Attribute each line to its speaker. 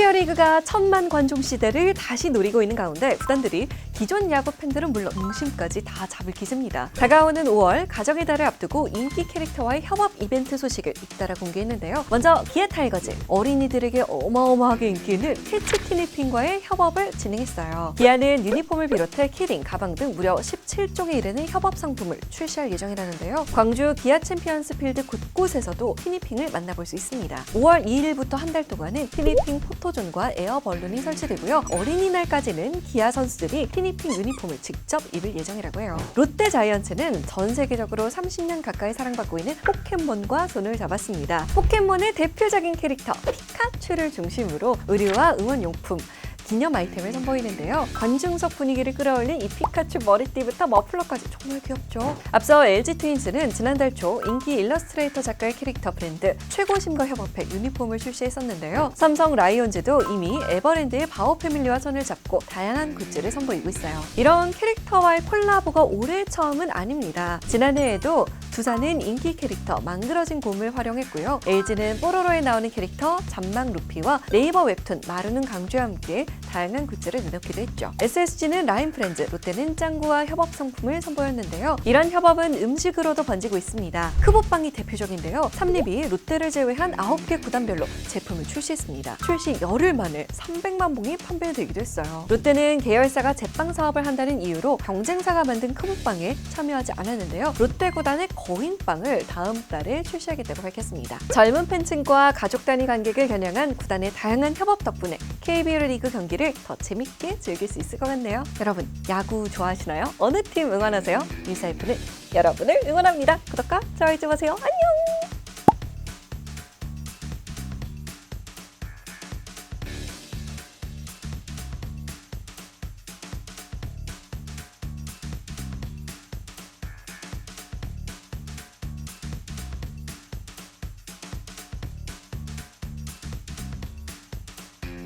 Speaker 1: KBO 리그가 천만 관중 시대를 다시 노리고 있는 가운데 구단들이 기존 야구 팬들은 물론 농심까지 다 잡을 기세입니다. 다가오는 5월 가정의 달을 앞두고 인기 캐릭터와의 협업 이벤트 소식을 잇따라 공개했는데요. 먼저 기아 타이거즈 어린이들에게 어마어마하게 인기 있는 캐치 티니핑과의 협업을 진행했어요. 기아는 유니폼을 비롯해 키링, 가방 등 무려 17종에 이르는 협업 상품을 출시할 예정이라는데요. 광주 기아 챔피언스 필드 곳곳에서도 티니핑을 만나볼 수 있습니다. 5월 2일부터 한 달 동안은 티니핑 포토 존과 에어 벌룬이 설치되고요. 어린이날까지는 기아 선수들이 티니핑 유니폼을 직접 입을 예정이라고 해요. 롯데 자이언츠는 전 세계적으로 30년 가까이 사랑받고 있는 포켓몬과 손을 잡았습니다. 포켓몬의 대표적인 캐릭터 피카츄를 중심으로 의류와 응원용품 기념 아이템을 선보이는데요. 관중석 분위기를 끌어올린 이 피카츄 머리띠부터 머플러까지 정말 귀엽죠. 앞서 LG 트윈스는 지난달 초 인기 일러스트레이터 작가의 캐릭터 브랜드 최고심과 협업해 유니폼을 출시했었는데요. 삼성 라이온즈도 이미 에버랜드의 바오 패밀리와 손을 잡고 다양한 굿즈를 선보이고 있어요. 이런 캐릭터와의 콜라보가 올해 처음은 아닙니다. 지난해에도 두산은 인기 캐릭터 망그러진 곰을 활용했고요. LG는 뽀로로에 나오는 캐릭터 잔망 루피와 네이버 웹툰 마루는 강주와 함께 다양한 굿즈를 내놓기도 했죠. SSG는 라인 프렌즈, 롯데는 짱구와 협업 상품을 선보였는데요. 이런 협업은 음식으로도 번지고 있습니다. 크보빵이 대표적인데요. 삼립이 롯데를 제외한 9개 구단별로 제품을 출시했습니다. 출시 열흘 만에 300만 봉이 판매되기도 했어요. 롯데는 계열사가 제빵 사업을 한다는 이유로 경쟁사가 만든 크보빵에 참여하지 않았는데요. 롯데 구단의 거인빵을 다음 달에 출시하겠다고 밝혔습니다. 젊은 팬층과 가족 단위 관객을 겨냥한 구단의 다양한 협업 덕분에 KBO 리그 경기를 더 재밌게 즐길 수 있을 것 같네요. 여러분, 야구 좋아하시나요? 어느 팀 응원하세요? 뉴스이프는 여러분을 응원합니다. 구독과 좋아요 좀 하세요. 안녕!